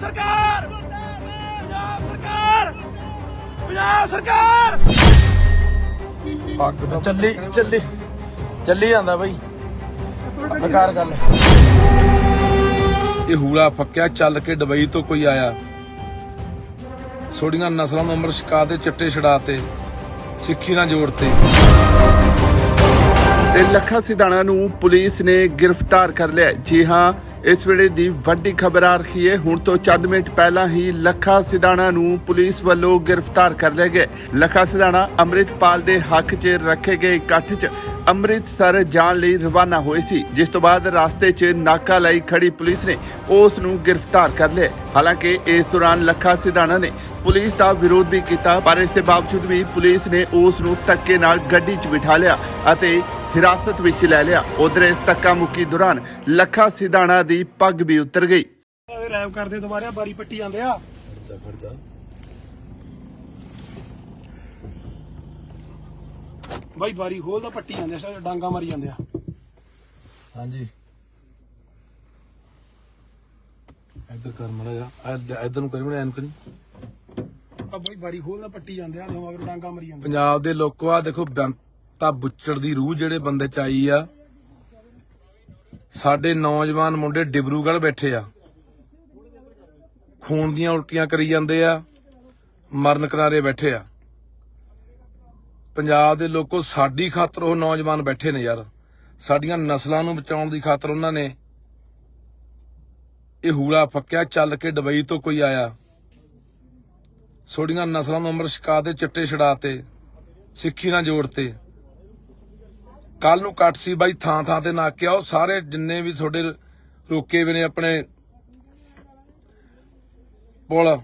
ਪੰਜਾਬ ਸਰਕਾਰ! ਪੰਜਾਬ ਸਰਕਾਰ! ਪੰਜਾਬ ਸਰਕਾਰ! ਚੱਲੀ ਚੱਲੀ ਚੱਲੀ ਜਾਂਦਾ ਬਾਈ। ਬਕਾਰ ਗੱਲ ਇਹ ਹੂਲਾ ਫੱਕਿਆ ਚੱਲ ਕੇ ਦੁਬਈ ਤੋਂ ਕੋਈ ਆਇਆ। ਛੋੜੀਆਂ ਨਸਲਾਂ ਨੂੰ ਅੰਮ੍ਰਿਤ ਛਕਾ ਦੇ ਚਿੱਟੇ ਛੜਾਤੇ ਸਿੱਖੀ ਨਾਲ ਜੋੜਤੇ ਤੇ। ਲੱਖਾ ਸਿਧਾਣਾ ਨੂੰ ਪੁਲਿਸ ਨੇ ਗ੍ਰਿਫਤਾਰ ਕਰ ਲਿਆ ਜੀ ਹਾਂ ਇਸ ਵੇਲੇ ਦੀ ਵੱਡੀ ਖਬਰ ਆ ਰਹੀ ਹੈ। ਹੁਣ ਤੋਂ ਚੰਦ ਮਿੰਟ ਪਹਿਲਾਂ ਹੀ ਲੱਖਾ ਸਿਧਾਣਾ ਨੂੰ ਪੁਲਿਸ ਵੱਲੋਂ ਗ੍ਰਿਫਤਾਰ ਕਰ ਲਿਆ ਗਿਆ। ਲੱਖਾ ਸਿਧਾਣਾ ਅੰਮ੍ਰਿਤਪਾਲ ਦੇ ਹੱਕ 'ਚ ਰੱਖੇ ਗਏ ਇਕੱਠ 'ਚ ਅੰਮ੍ਰਿਤਸਰ ਜਾਣ ਲਈ ਰਵਾਨਾ ਹੋਏ ਸੀ, ਜਿਸ ਤੋਂ ਬਾਅਦ ਰਸਤੇ 'ਚ ਨਾਕਾ ਲਈ ਖੜੀ ਪੁਲਿਸ ਨੇ ਉਸ ਨੂੰ ਗ੍ਰਿਫਤਾਰ ਕਰ ਲਿਆ। ਹਾਲਾਂਕਿ ਇਸ ਦੌਰਾਨ ਲੱਖਾ ਸਿਧਾਣਾ ਨੇ ਪੁਲਿਸ ਦਾ ਵਿਰੋਧ ਵੀ ਕੀਤਾ, ਪਰ ਇਸ ਦੇ ਬਾਵਜੂਦ ਵੀ ਪੁਲਿਸ ਨੇ ਉਸ ਨੂੰ ਧੱਕੇ ਨਾਲ ਗੱਡੀ 'ਚ ਬਿਠਾ ਲਿਆ ਅਤੇ ਹਿਰਾਸਤ ਵਿੱਚ ਲੈ ਲਿਆ। ਉਧਰ ਇਸ ਧੱਕਾ ਮੁੱਕੀ ਦੌਰਾਨ ਲੱਖਾ ਸਿਧਾਣਾ ਦੀ ਪੱਗ ਵੀ ਉਤਰ ਗਈ। ਰੈਪ ਕਰਦੇ ਦੁਬਾਰਾ ਬਾਰੀ ਪੱਟੀ ਜਾਂਦੇ ਆ। ਬਾਈ ਬਾਰੀ ਖੋਲਦਾ ਪੱਟੀ ਜਾਂਦੇ ਆ ਸਾਰੇ ਡਾਂਗਾ ਮਾਰੀ ਜਾਂਦੇ ਆ। ਹਾਂਜੀ। ਇੱਧਰ ਕਰ ਮੜਾ ਜਾ ਇੱਧਰ ਨੂੰ ਕਰੀ ਮੜਾ ਐਨ ਕਰੀ ਆ ਬਾਈ ਬਾਰੀ ਖੋਲਦਾ ਪੱਟੀ ਜਾਂਦੇ ਆ ਮਗਰ ਡਾਂਗਾ ਮਾਰੀ ਜਾਂਦੇ ਪੰਜਾਬ ਦੇ ਲੋਕੋ ਆ ਦੇਖੋ ਬੰਤਾ ਬੁੱਚੜ ਦੀ ਰੂਹ ਜਿਹੜੇ ਬੰਦੇ ਚ ਆਈ ਆ, ਸਾਡੇ ਨੌਜਵਾਨ ਮੁੰਡੇ ਡਿਬਰੂਗੜ੍ਹ ਬੈਠੇ ਆ। ਖੂਨ ਦੀਆਂ ਉਲਟੀਆਂ ਕਰੀ ਜਾਂਦੇ ਆ, ਮਰਨ ਕਿਨਾਰੇ ਬੈਠੇ ਆ। ਪੰਜਾਬ ਦੇ ਲੋਕੋ ਸਾਡੀ ਖਾਤਰ ਉਹ ਨੌਜਵਾਨ ਬੈਠੇ ਨੇ ਯਾਰ। ਸਾਡੀਆਂ ਨਸਲਾਂ ਨੂੰ ਬਚਾਉਣ ਦੀ ਖਾਤਰ ਉਹਨਾਂ ਨੇ ਇਹ ਹੂਲਾ ਫੱਕਿਆ, ਚੱਲ ਕੇ ਦੁਬਈ ਤੋਂ ਕੋਈ ਆਇਆ। ਛੋੜੀਆਂ ਨਸਲਾਂ ਨੂੰ ਅੰਮ੍ਰਿਤ ਛਕਾ ਦੇ ਚਿੱਟੇ ਛਡਾਤੇ ਸਿੱਖੀ ਨਾਲ ਜੋੜਤੇ ਕੱਲ ਨੂੰ ਕੱਟ ਸੀ ਬਾਈ ਥਾਂ ਥਾਂ ਤੇ ਨਾਕਿਆ ਉਹ ਸਾਰੇ ਜਿੰਨੇ ਵੀ ਤੁਹਾਡੇ ਰੋਕੇ ਵੀ ਨੇ ਆਪਣੇ ਪੁਲ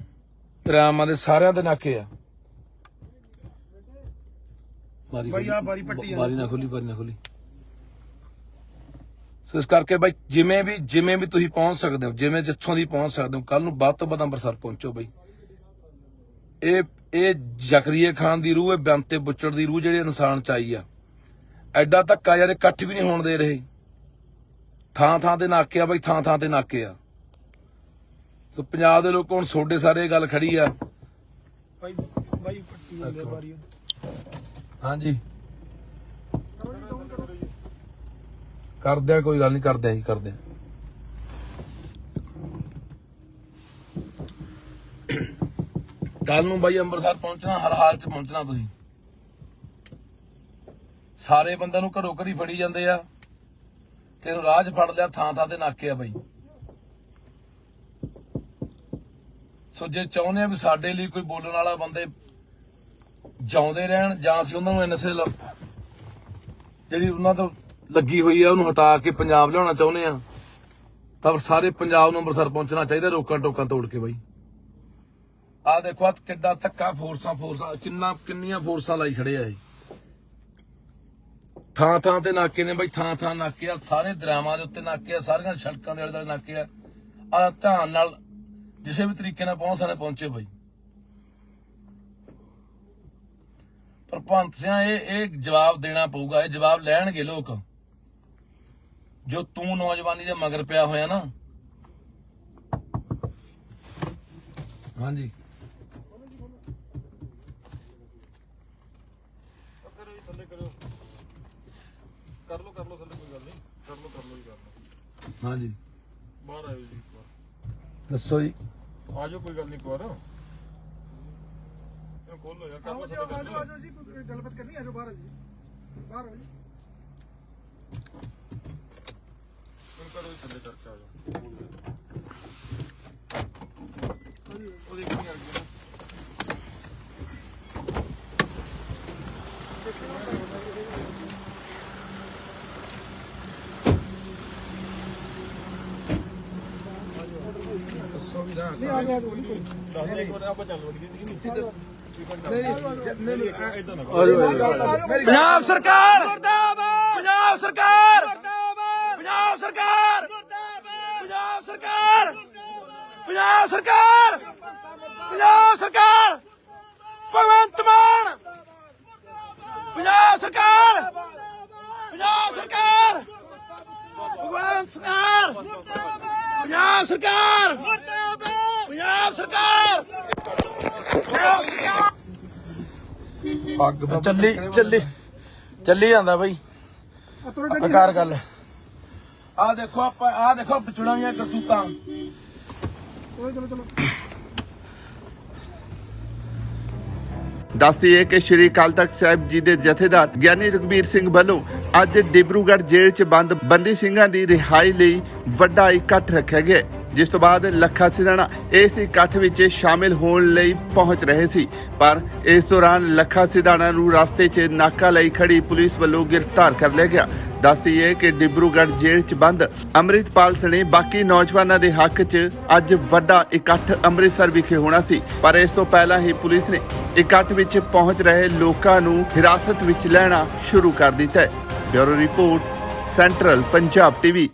ਦਰਿਆਵਾਂ ਦੇ ਸਾਰਿਆਂ ਦੇ ਨਾਕੇ ਆ। ਬਾਈ ਆਹ ਬਾਰੀ ਪੱਟੀ ਜਾਂਦੇ। ਬਾਰੀ ਨਾ ਖੋਲੀ ਬਾਰੀ ਨਾ ਖੋਲੀ। ਸੋ ਇਸ ਕਰਕੇ ਬਾਈ ਜਿਵੇਂ ਵੀ ਜਿਵੇਂ ਵੀ ਤੁਸੀਂ ਪਹੁੰਚ ਸਕਦੇ ਹੋ ਜਿਵੇਂ ਜਿੱਥੋਂ ਦੀ ਪਹੁੰਚ ਸਕਦੇ ਹੋ ਕੱਲ ਨੂੰ ਵੱਧ ਤੋਂ ਵੱਧ ਅੰਮ੍ਰਿਤਸਰ ਪਹੁੰਚੋ ਬਾਈ। ਇਹ ਇਹ ਜ਼ਕਰੀਏ ਖਾਨ ਦੀ ਰੂਹ ਹੈ ਬੰਤੇ ਬੁੱਚੜ ਦੀ ਰੂਹ ਜਿਹੜੇ ਇਨਸਾਨ ਚ ਆਈ ਆ। ਐਡਾ ਧੱਕਾ ਯਾਰ ਇਕੱਠ ਵੀ ਨਹੀਂ ਹੋਣ ਦੇ ਰਹੇ। ਥਾਂ ਥਾਂ ਤੇ ਨਾਕੇ ਆ ਬਾਈ ਥਾਂ ਥਾਂ ਤੇ ਨਾਕੇ ਆ। ਸੋ ਪੰਜਾਬ ਦੇ ਲੋਕ ਹੁਣ ਛੋਡੇ ਸਾਰੇ ਗੱਲ ਖੜੀ ਆ। ਬਾਈ ਬਾਈ ਪੱਟੀ ਹਾਂਜੀ। ਕਰਦੇ ਆ ਕੋਈ ਗੱਲ ਨਹੀਂ ਕਰਦੇ ਆ ਹੀ ਕਰਦੇ ਆ। ਕੱਲ ਨੂੰ ਬਾਈ ਅੰਮ੍ਰਿਤਸਰ ਪਹੁੰਚਣਾ ਹਰ ਹਾਲ ਚ ਪਹੁੰਚਣਾ ਤੁਸੀਂ। ਸਾਰੇ ਬੰਦਿਆਂ ਨੂੰ ਘਰੋਂ ਘਰੀ ਫੜੀ ਜਾਂਦੇ ਆ। ਤੈਨੂੰ ਰਾਹ ਫੜ ਲਿਆ, ਥਾਂ ਥਾਂ ਤੇ ਨਾਕੇ ਆ ਬਾਈ। ਸੋ ਜੇ ਚਾਹੁੰਦੇ ਆ ਵੀ ਸਾਡੇ ਲਈ ਕੋਈ ਬੋਲਣ ਵਾਲਾ ਬੰਦੇ ਜਾਉਂਦੇ ਰਹਿਣ, ਜਾਂ ਅਸੀਂ ਉਹਨਾਂ ਨੂੰ ਐਨਐਸਏ ਜਿਹੜੀ ਉਹਨਾਂ ਤੋਂ ਲੱਗੀ ਹੋਈ ਆ, ਉਹਨੂੰ ਹਟਾ ਕੇ ਪੰਜਾਬ ਲਿਆਉਣਾ ਚਾਹੁੰਦੇ ਆ, ਤਾਂ ਸਾਰੇ ਪੰਜਾਬ ਨੂੰ ਅੰਮ੍ਰਿਤਸਰ ਪਹੁੰਚਣਾ ਚਾਹੀਦਾ, ਰੋਕਾਂ ਟੋਕਾਂ ਤੋੜ ਕੇ ਬਾਈ। ਆ ਦੇਖੋ ਆ ਕਿੱਡਾ ਧੱਕਾ ਫੋਰਸਾਂ ਫੋਰਸਾਂ ਕਿੰਨਾ ਕਿੰਨੀਆਂ ਫੋਰਸਾਂ ਲਾਈ ਖੜੇ ਆ ਇਹ। ਥਾਂ ਥਾਂ ਤੇ ਨਾਕੇ ਨੇ ਬਾਈ, ਥਾਂ ਥਾਂ ਨਾਕੇ ਆ, ਸਾਰੇ ਦਰਿਆਵਾਂ ਦੇ ਉੱਤੇ ਨਾਕੇ ਆ, ਸਾਰੀਆਂ ਸੜਕਾਂ ਦੇ ਆਲੇ ਦੁਆਲੇ ਨਾਕੇ ਆ। ਆ ਧਿਆਨ ਨਾਲ, ਜਿਸੇ ਵੀ ਤਰੀਕੇ ਨਾਲ ਪਹੁੰਚ ਸਕਣੇ ਪਹੁੰਚੇ ਬਾਈ। ਪਰ ਭੰਤ ਇਹ ਇਹ ਜਵਾਬ ਦੇਣਾ ਪਊਗਾ, ਇਹ ਜਵਾਬ ਲੈਣਗੇ ਲੋਕ। ਜੋ ਤੂੰ ਨੌਜਵਾਨੀ ਦੇ ਮਗਰ ਪਿਆ ਹੋਇਆ ਨਾ। ਹਾਂਜੀ। ਕਰ ਲੋ ਕਰ ਲੋ ਥੱਲੇ ਕੋਈ ਗੱਲ ਨਹੀਂ। ਕਰ ਲੋ ਕਰ ਲੋ ਜੀ ਕਰ ਲੋ ਹਾਂਜੀ। ਬਾਹਰ ਆਇਓ ਜੀ ਇੱਕ ਵਾਰ। ਦੱਸੋ ਜੀ। ਆ ਜਾਓ ਕੋਈ ਗੱਲ ਨਹੀਂ ਇੱਕ ਵਾਰ। ਇਹ ਖੋਲ ਲੋ ਯਾਰ ਕਰ ਲੋ ਥੱਲੇ ਕਰ ਲਓ। ਜੀ ਕੋਈ ਗੱਲਬਾਤ ਕਰਨੀ ਆ ਜੋ ਬਾਹਰ ਆ ਜੀ। ਬਾਹਰ ਆ ਜੀ। ਹੁਣ ਕਰੋ ਜੀ ਥੱਲੇ ਕਰਕੇ ਆ ਜਾਓ ਉਹ ਦੇਖ ਨਹੀਂ ਆ ਗਈ ਨਾ ਨਾ ਦੱਸ ਦੇ ਇੱਕ ਵਾਰ ਆਪਾਂ ਚੱਲ ਵੜੀਏ ਪੰਜਾਬ ਸਰਕਾਰ! ਮੁਰਦਾਬਾਦ ਪੰਜਾਬ ਸਰਕਾਰ! ਮੁਰਦਾਬਾਦ ਪੰਜਾਬ ਸਰਕਾਰ! ਮੁਰਦਾਬਾਦ ਪੰਜਾਬ ਸਰਕਾਰ! ਪੰਜਾਬ ਸਰਕਾਰ! ਪੰਜਾਬ ਸਰਕਾਰ! ਭਗਵੰਤ ਮਾਨ! ਪੰਜਾਬ ਸਰਕਾਰ! ਪੰਜਾਬ ਸਰਕਾਰ! ਭਗਵੰਤ ਸਰਕਾਰ! ਪੰਜਾਬ ਸਰਕਾਰ! ਪੰਜਾਬ ਸਰਕਾਰ! ਪੱਗ ਦਾ ਚੱਲੀ ਚੱਲੀ ਚੱਲੀ ਜਾਂਦਾ ਬਈ। ਬਕਾਰ ਗੱਲ ਆ ਦੇਖੋ ਆਪਾਂ ਆ ਦੇਖੋ ਪਿਛੜਾਂ ਦੀਆਂ ਕਰਤੂਤਾਂ। ਦੱਸਦੀਏ ਕਿ ਸ਼੍ਰੀ ਅਕਾਲ ਤਖਤ ਸਾਹਿਬ ਜੀ ਦੇ ਜਥੇਦਾਰ ਗਿਆਨੀ ਰਘਬੀਰ ਸਿੰਘ ਵੱਲੋਂ ਅੱਜ ਡਿਬਰੂਗੜ੍ਹ ਜੇਲ੍ਹ 'ਚ ਬੰਦ ਬੰਦੀ ਸਿੰਘਾਂ ਦੀ ਰਿਹਾਈ ਲਈ ਵੱਡਾ ਇਕੱਠ ਰੱਖਿਆ ਗਿਆ ਜਿਸ ਤੋਂ ਬਾਅਦ ਲੱਖਾ ਸਿਧਾਣਾ ਇਸ ਇਕੱਠ ਵਿੱਚ ਸ਼ਾਮਿਲ ਹੋਣ ਲਈ ਪਹੁੰਚ ਰਹੇ ਸੀ। ਪਰ ਇਸ ਦੌਰਾਨ ਲੱਖਾ ਸਿਧਾਣਾ ਨੂੰ ਰਸਤੇ 'ਚ ਨਾਕਾ ਲਈ ਖੜੀ ਪੁਲਿਸ ਵੱਲੋਂ ਗ੍ਰਿਫਤਾਰ ਕਰ ਲਿਆ ਗਿਆ। ਦੱਸਦੀਏ ਕਿ ਡਿਬਰੂਗੜ੍ਹ ਜੇਲ੍ਹ 'ਚ ਬੰਦ ਅੰਮ੍ਰਿਤਪਾਲ ਸਣੇ ਬਾਕੀ ਨੌਜਵਾਨਾਂ ਦੇ ਹੱਕ 'ਚ ਅੱਜ ਵੱਡਾ ਇਕੱਠ ਅੰਮ੍ਰਿਤਸਰ ਵਿਖੇ ਹੋਣਾ ਸੀ। ਪਰ ਇਸ ਤੋਂ ਪਹਿਲਾਂ ਹੀ ਪੁਲਿਸ ਨੇ ਇਕੱਠ ਵਿੱਚ ਪਹੁੰਚ ਰਹੇ ਲੋਕਾਂ ਨੂੰ ਹਿਰਾਸਤ ਵਿੱਚ ਲੈਣਾ ਸ਼ੁਰੂ ਕਰ ਦਿੱਤਾ ਹੈ। Bureau report, central Punjab TV.